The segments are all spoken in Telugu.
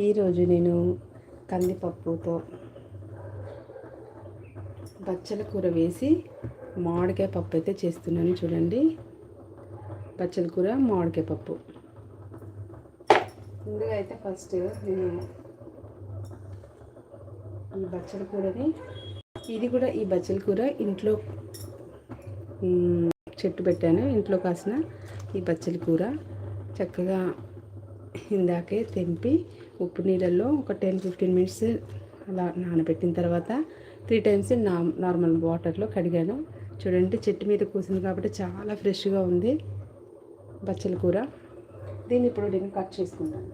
ఈరోజు నేను కందిపప్పుతో బచ్చల కూర వేసి మామిడికాయ పప్పు అయితే చేస్తున్నాను చూడండి. బచ్చల కూర మామిడికాయ పప్పు. ముందుగా అయితే ఫస్ట్ నేను ఈ బచ్చల కూరని ఇది కూడా ఈ బచ్చల కూర ఇంట్లో చెట్టు పెట్టాను. ఇంట్లో కాసిన ఈ బచ్చల కూర చక్కగా ఇందాకే తెంపి ఉప్పు నీళ్ళల్లో ఒక టెన్ ఫిఫ్టీన్ మినిట్స్ అలా నానబెట్టిన తర్వాత త్రీ టైమ్స్ నా నార్మల్ వాటర్లో కడిగాను. చూడండి చెట్టు మీద కూసింది కాబట్టి చాలా ఫ్రెష్గా ఉంది బచ్చల కూర. దీన్ని ఇప్పుడు నేను కట్ చేసుకుంటాను.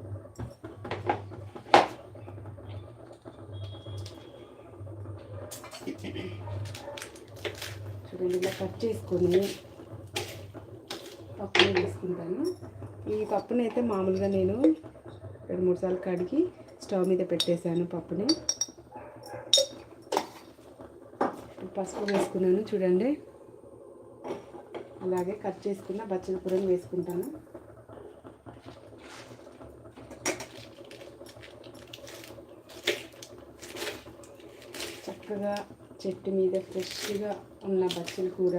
చూడండి ఇలా కట్ చేసుకొని పప్పుని వేసుకుంటాను. ఈ పప్పునైతే మామూలుగా నేను రెండు మూడు సార్లు కడిగి స్టవ్ మీద పెట్టేశాను పప్పుని. పసుపు వేసుకున్నాను చూడండి. అలాగే కట్ చేసుకున్న బచ్చల కూరని వేసుకుంటాను. చక్కగా చెట్టు మీద ఫ్రెష్గా ఉన్న బచ్చల కూర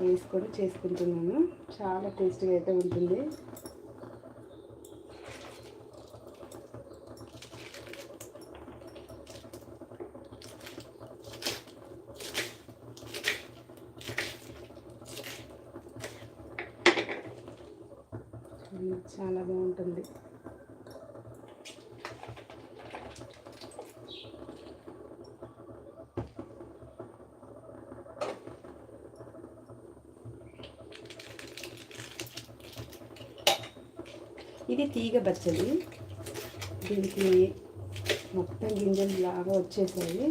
వేసుకొని చేసుకుంటున్నాను. చాలా టేస్టీగా అయితే ఉంటుంది ఉమ్, చాలా బాగుంటుంది ఇది తీగ బచ్చలి. దీనికి మొత్తం గింజలు లాగా వచ్చేసాయి.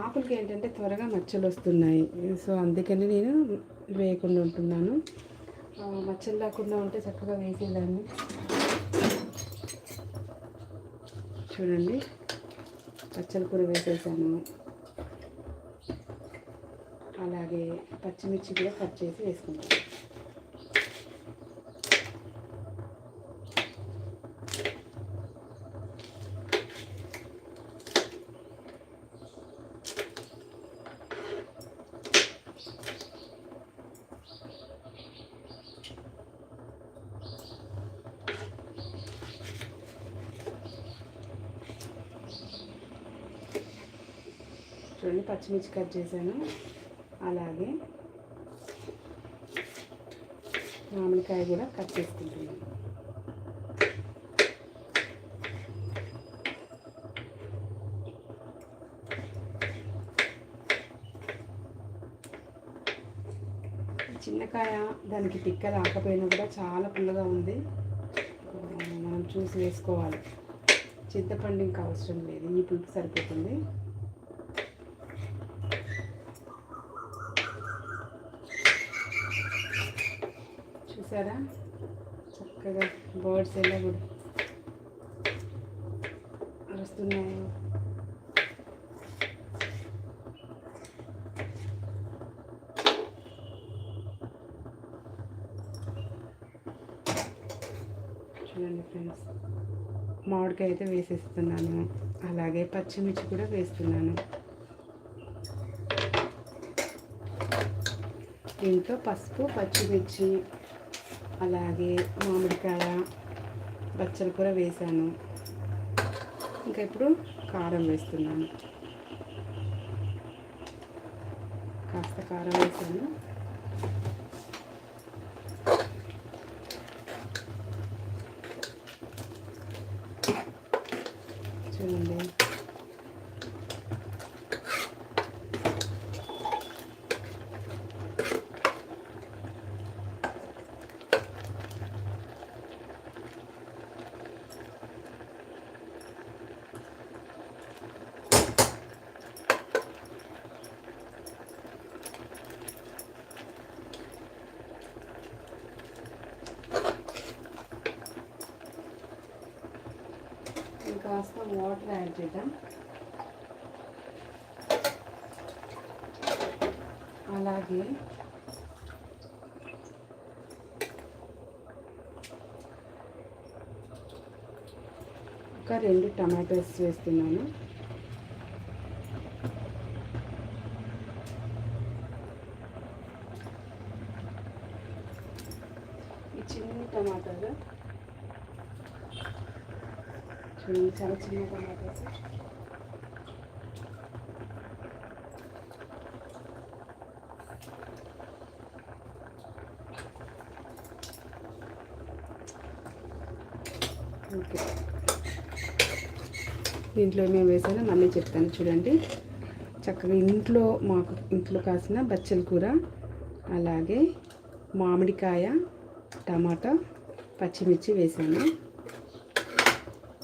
ఆకులకి ఏంటంటే త్వరగా మచ్చలు వస్తున్నాయి. సో అందుకని నేను వేయకుండా ఉంటున్నాను. మచ్చలు లేకుండా ఉంటే చక్కగా వేసేదాన్ని. చూడండి. పచ్చల కూర వేసేసాను. అలాగే పచ్చిమిర్చి కూడా కట్ చేసి వేసుకుంటాను చూడండి పచ్చిమిర్చి కట్ చేశాను. అలాగే మామిడికాయ కూడా కట్ చేసుకుంటున్నాను. చిన్నకాయ దానికి పిక్క రాకపోయినా కూడా చాలా పుల్లగా ఉంది. మనం చూసి వేసుకోవాలి. చింతపండు ఇంకా అవసరం లేదు. ఈ పులుపు సరిపోతుంది. చూసారా? చక్కగా బర్డ్స్ ఎలా కూడా వస్తున్నాయి చూడండి ఫ్రెండ్స్ మామిడికాయ అయితే వేసేస్తున్నాను. అలాగే పచ్చిమిర్చి కూడా వేస్తున్నాను. దీంతో పసుపు పచ్చిమిర్చి అలాగే మామిడికాయ బచ్చల కూర వేసాను ఇంకా ఇప్పుడు కారం వేస్తున్నాను. కాస్త కారం వేసాను చూడండి ఇంకాస్త వాటర్ యాడ్ చేద్దాం. అలాగే ఒక రెండు టమాటోస్ వేస్తున్నాను. ఈ చిన్న టమాటాలు చూడండి చాలా చిన్న టమాటాస్ ఓకే దీంట్లో ఏమేమి వేసానో మళ్ళీ చెప్తాను చూడండి. చక్కగా ఇంట్లో మాకు ఇంట్లో కాసిన బచ్చల కూర అలాగే మామిడికాయ టమాటా పచ్చిమిర్చి వేసాను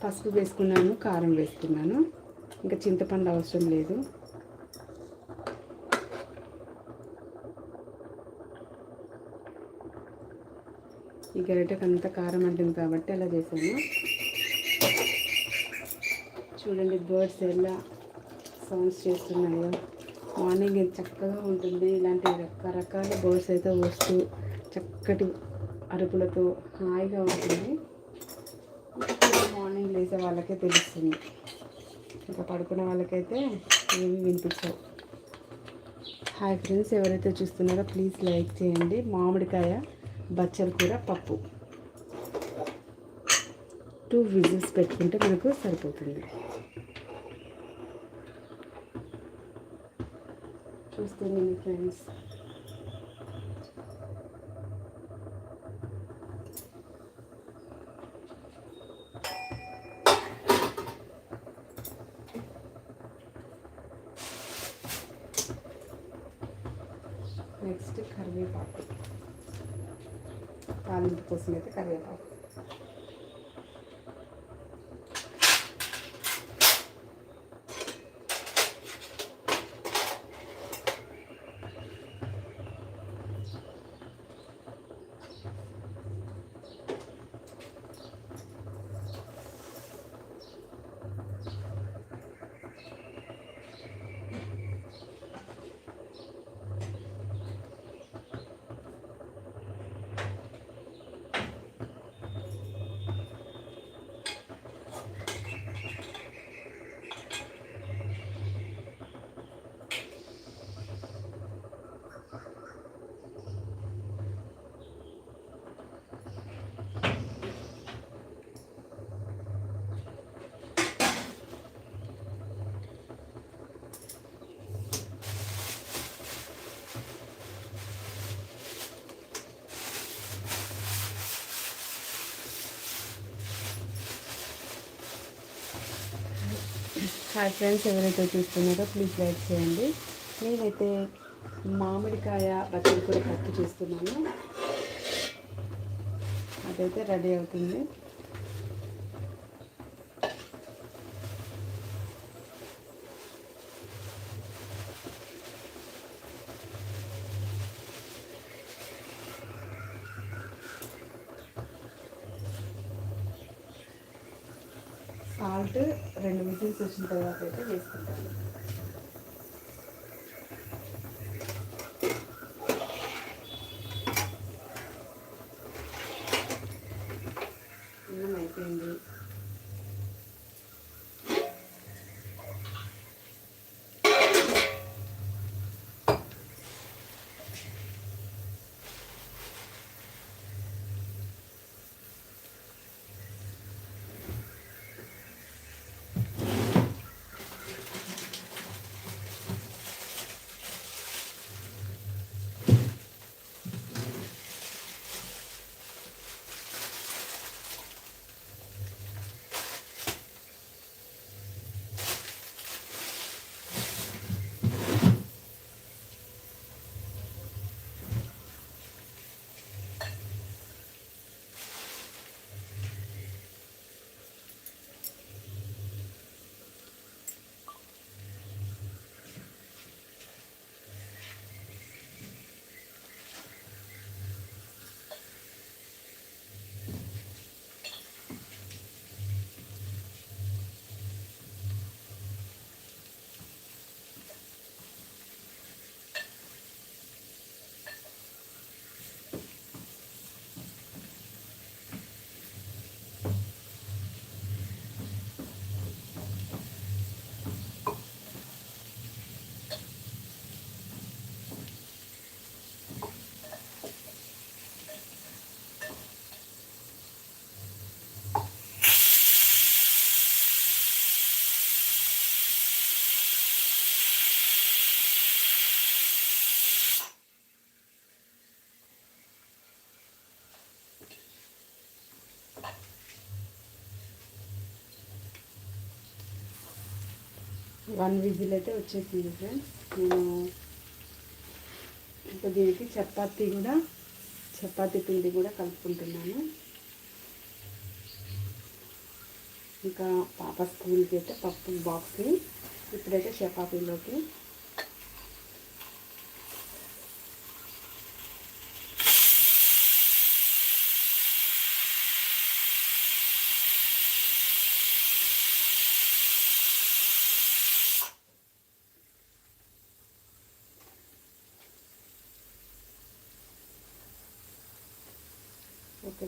పసుపు వేసుకున్నాను కారం వేసుకున్నాను. ఇంకా చింతపండు అవసరం లేదు. ఈ గరిటెకి అంత కారం అంటుంది కాబట్టి అలా చేశాను. చూడండి బర్డ్స్ ఎలా సౌండ్స్ చేస్తున్నాయో. మార్నింగ్ చక్కగా ఉంటుంది. ఇలాంటి రకరకాల బర్డ్స్ అయితే వస్తూ చక్కటి అరుపులతో హాయిగా ఉంటుంది. మార్నింగ్ లేసే వాళ్ళకే తెలుస్తుంది. ఇంకా పడుకునే వాళ్ళకైతే ఏమి వినిపించవు. హాయ్ ఫ్రెండ్స్ ఎవరైతే చూస్తున్నారో ప్లీజ్ లైక్ చేయండి. మామిడికాయ బచ్చల కూర పప్పు. టూ విజిల్స్ పెట్టుకుంటే మనకు సరిపోతుంది. చూస్తుంది ఫ్రెండ్స్ నెక్స్ట్ కరివేపాకు తాలింపు కోసం అయితే కరివేపాకు హాయ్ ఫ్రెండ్స్ ఎవరైతే చూస్తున్నారో ప్లీజ్ లైక్ చేయండి. నేనైతే మామిడికాయ బచ్చలు కూడా కట్ చేస్తున్నాను. అదైతే రెడీ అవుతుంది. సాల్ట్ రెండు విజిల్స్ వచ్చిన తర్వాత అయితే వేసుకుంటాను. వన్ విజిల్ అయితే వచ్చేసింది ఫ్రెండ్స్. నేను ఇంకా దీనికి చపాతీ కూడా చపాతీ పిండి కూడా కలుపుకుంటున్నాను. ఇంకా పాప స్కూల్కి అయితే పప్పు బాక్స్ని ఇప్పుడైతే చపాతీలోకి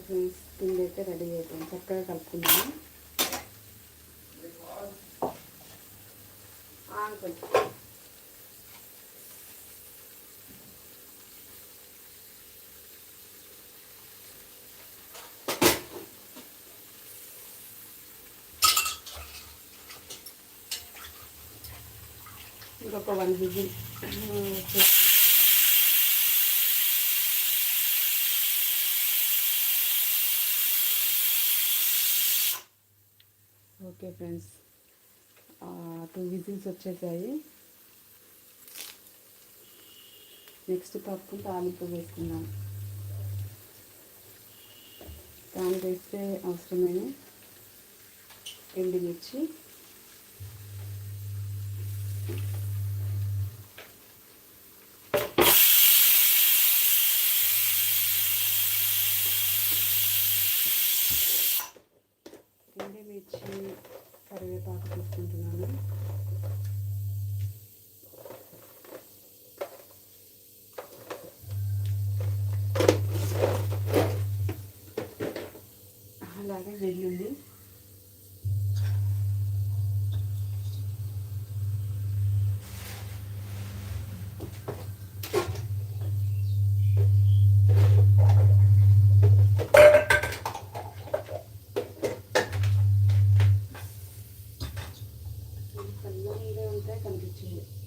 ఫ్రెండ్స్ పిండి అయితే రెడీ అయిపోయింది. చక్కగా కలుపుకున్నాను కొంచెం. ఇంకొక one whistle okay friends. Two whistles వచ్చేసాయి. నెక్స్ట్ పప్పు తాలింపు వేసుకుందాం. దాని వేస్తే అవసరమైన ఎండుమిర్చి. పచ్చిమిర్చి కరివేపాకు తీసుకుంటున్నాను. 한 가운데 감기 주시오.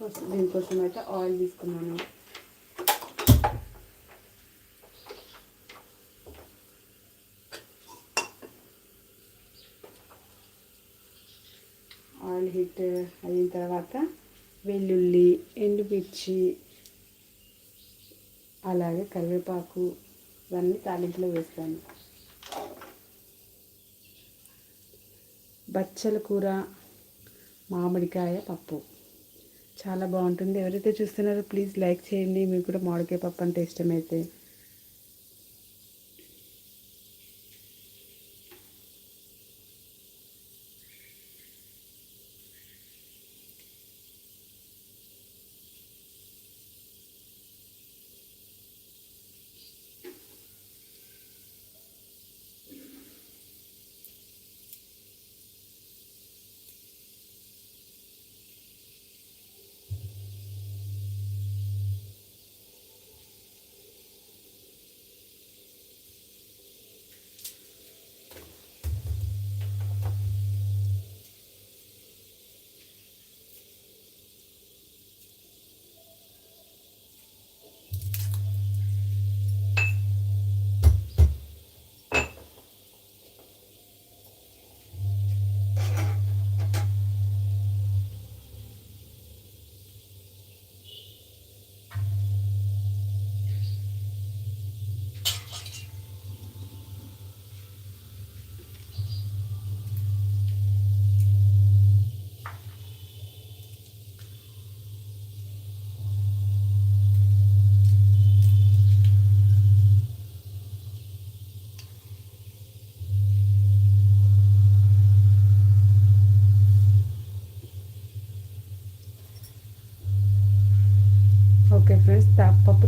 ఫస్ట్ దీనికోసం అయితే ఆయిల్ తీసుకున్నాను ఆయిల్ హీట్ అయిన తర్వాత వెల్లుల్లి ఎండుమిర్చి అలాగే కరివేపాకు ఇవన్నీ తాలింపులో వేస్తాను బచ్చల కూర మామిడికాయ పప్పు చాలా బాగుంటుంది. ఎవరైతే చూస్తున్నారో ప్లీజ్ లైక్ చేయండి. మీకు కూడా మామిడికాయ పప్పు అంటే ఇష్టమైతే.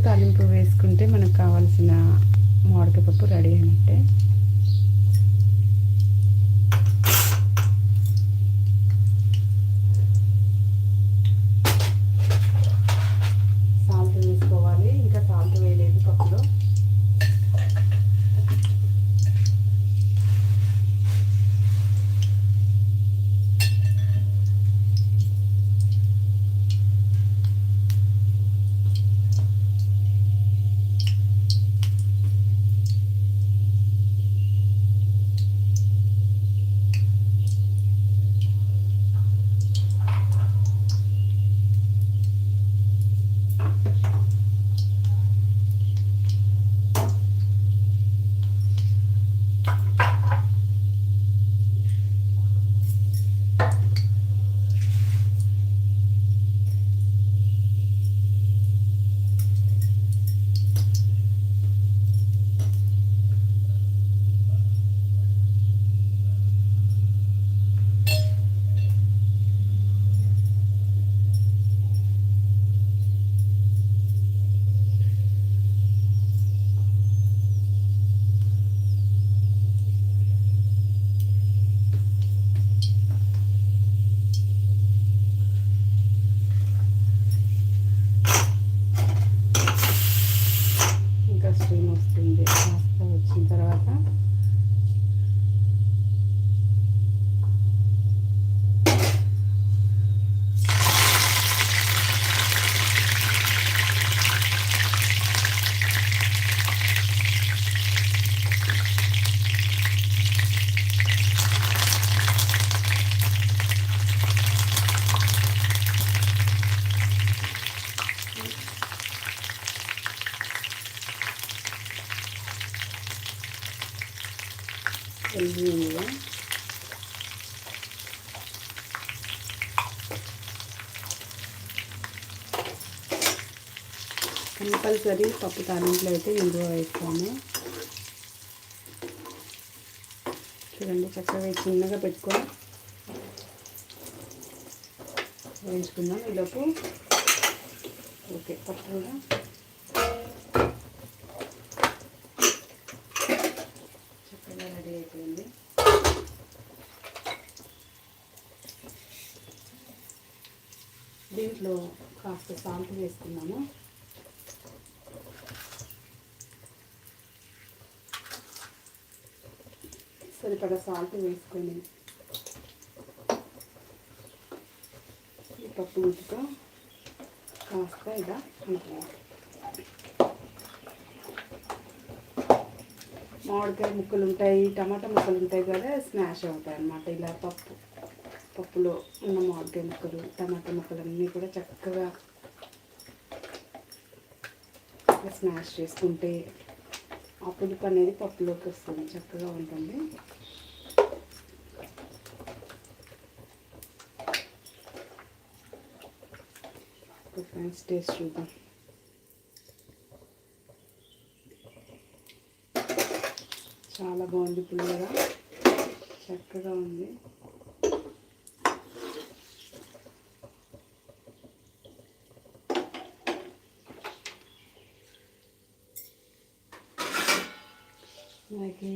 పప్పు తాలింపు వేసుకుంటే మనకు కావాల్సిన మామిడికాయ పప్పు రెడీ అయినట్టే సాల్ట్ వేసుకోవాలి ఇంకా సాల్ట్ వేయలేదు పప్పులో ఇంకా స్ట్రీమ్ వస్తుంది కాస్త వచ్చిన తర్వాత వెళ్ళిందిగా కంపల్సరీ పప్పు తాలింపులో అయితే ఇంగువ వేస్తాము చూడండి చక్కగా చిన్నగా పెట్టుకొని వేయించుకుందాం ఈలోపు ఓకే పప్పు కూడా. చక్కగా రెడీ అయిపోయింది. దీంట్లో కాస్త సాల్ట్ వేసుకున్నాము. సరిపడ సాల్ట్ వేసుకొని ఈ పప్పు గుట్టుతో కాస్త ఇలా అనుకున్నాం మామిడికాయ ముక్కలు ఉంటాయి టమాటా ముక్కలు ఉంటాయి కదా స్మాష్ అవుతాయి అన్నమాట. ఇలా పప్పు పప్పులో ఉన్న మామిడికాయ ముక్కలు టమాటా ముక్కలు అన్నీ కూడా చక్కగా స్మాష్ చేసుకుంటే ఆ పులుపు అనేది పప్పులోకి వస్తుంది చక్కగా ఉంటుంది. ఫ్రెండ్స్ టేస్ట్ చూద్దాం చాలా బాగుంది పుల్లగా చక్కగా ఉంది. మనకి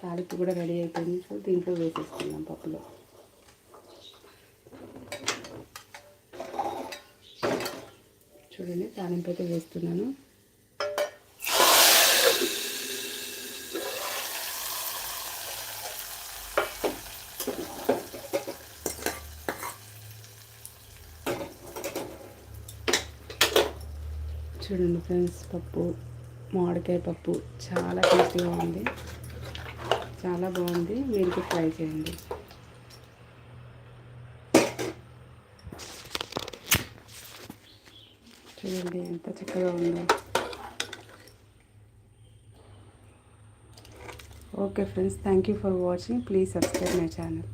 తాలింపు కూడా రెడీ అయిపోయింది. సో దీంట్లో వేసేసుకుందాం పప్పులో చూడండి తాలింపు అయితే వేస్తున్నాను. చూడండి ఫ్రెండ్స్ పప్పు మామిడికాయ పప్పు చాలా టేస్టీగా ఉంది. చాలా బాగుంది. మీరు ట్రై చేయండి. చూడండి ఎంత చక్కగా ఉందో. Okay friends thank you for watching. Please subscribe my channel.